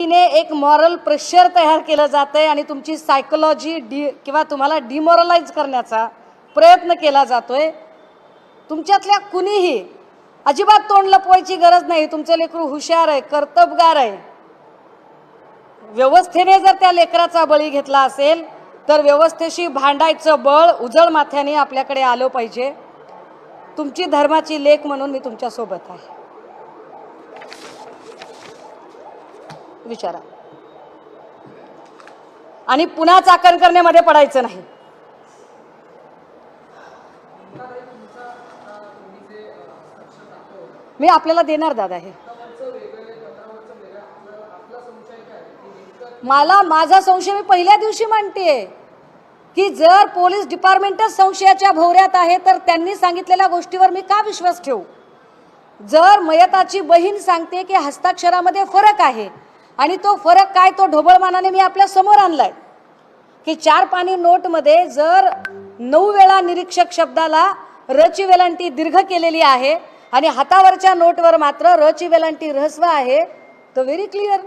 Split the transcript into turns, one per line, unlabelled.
तिने एक moral pressure तयार केलं जात आहे आणि तुमची सायकोलॉजी डी किंवा तुम्हाला डिमॉरलाइज करण्याचा प्रयत्न केला जातोय. तुमच्यातल्या कुणीही अजिबात तोंड लपवायची गरज नाही. तुमचं लेकरू हुशार आहे कर्तबगार आहे. व्यवस्थेने जर त्या लेकराचा बळी घेतला असेल तर व्यवस्थेशी भांडायचं बळ उजळ माथ्याने आपल्याकडे आलं पाहिजे. तुमची धर्माची लेख म्हणून मी तुमच्यासोबत आहे. विचारा. आणि पुन्हा चाकण करण्यामध्ये पडायचं नाही. मी आपल्याला देणार दादा हे. मला माझा संशय मी पहिल्या दिवशी मांडतेय की जर पोलीस डिपार्टमेंटच संशयाच्या भोवऱ्यात आहे तर त्यांनी सांगितलेल्या गोष्टीवर मी का विश्वास ठेवू? जर मयताची बहीण सांगते की हस्ताक्षरामध्ये फरक आहे आणि तो फरक काय तो ढोबळमानाने मी आपल्यासमोर आणलाय. की चार पाणी नोटमध्ये जर नऊ वेळा निरीक्षक शब्दाला रची वेलांटी दीर्घ केलेली आहे आणि हातावरच्या नोटवर मात्र रची वेलांटी रहस्व आहे तर व्हेरी क्लिअर